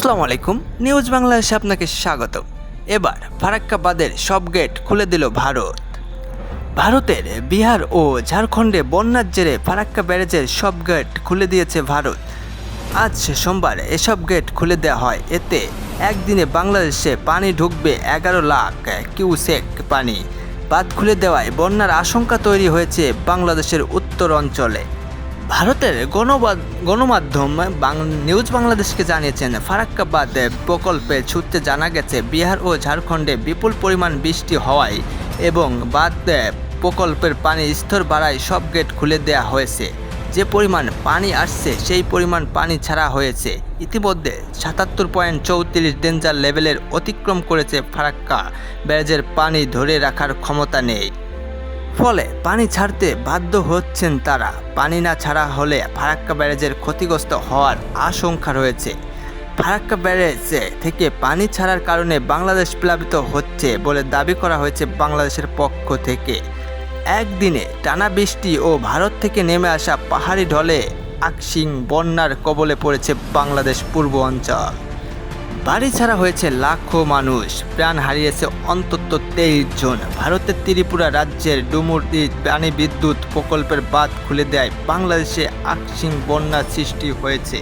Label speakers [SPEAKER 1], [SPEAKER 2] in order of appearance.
[SPEAKER 1] আসসালামু আলাইকুম। নিউজ বাংলাদেশে আপনাকে স্বাগত এবার ফারাক্কাবাদের সব গেট খুলে দিল ভারত। ভারতের বিহার ও ঝাড়খণ্ডে বন্যার জেরে ফারাক্কা ব্যারেজের সব গেট খুলে দিয়েছে ভারত। আজ সোমবার এসব গেট খুলে দেওয়া হয়। এতে একদিনে বাংলাদেশে পানি ঢুকবে এগারো লাখ কিউসেক পানি। বাদ খুলে দেওয়ায় বন্যার আশঙ্কা তৈরি হয়েছে বাংলাদেশের উত্তর অঞ্চলে। ভারতের গণমাধ্যম নিউজ বাংলাদেশকে জানিয়েছেন, ফারাক্কাবাদ প্রকল্পে সূত্রে জানা গেছে, বিহার ও ঝাড়খণ্ডে বিপুল পরিমাণ বৃষ্টি হওয়ায় এবং বাঁধ প্রকল্পের পানি স্তর বাড়ায় সব গেট খুলে দেওয়া হয়েছে। যে পরিমাণ পানি আসছে, সেই পরিমাণ পানি ছাড়া হয়েছে। ইতিমধ্যে সাতাত্তর পয়েন্ট চৌত্রিশ ডেঞ্জার লেভেলের অতিক্রম করেছে ফারাক্কা। ব্যারেজের পানি ধরে রাখার ক্ষমতা নেই। ফলে পানি ছাড়তে বাধ্য হচ্ছেন তারা। পানি না ছাড়া হলে ফারাক্কা ব্যারেজের ক্ষতিগ্রস্ত হওয়ার আশঙ্কা রয়েছে। ফারাক্কা ব্যারেজ থেকে পানি ছাড়ার কারণে বাংলাদেশ প্লাবিত হচ্ছে বলে দাবি করা হয়েছে বাংলাদেশের পক্ষ থেকে। একদিনে টানা বৃষ্টি ও ভারত থেকে নেমে আসা পাহাড়ি ঢলে আকসিং বন্যার কবলে পড়েছে বাংলাদেশ পূর্ব অঞ্চল। বাড়ি ছাড়া হয়েছে লাখো মানুষ। প্রাণ হারিয়েছে অন্তত তেইশ জন। ভারতের ত্রিপুরা রাজ্যের ডুমুরদি প্রাণী বিদ্যুৎ প্রকল্পের বাদ খুলে দেয়। বাংলাদেশে আকসিং বন্যা সৃষ্টি হয়েছে।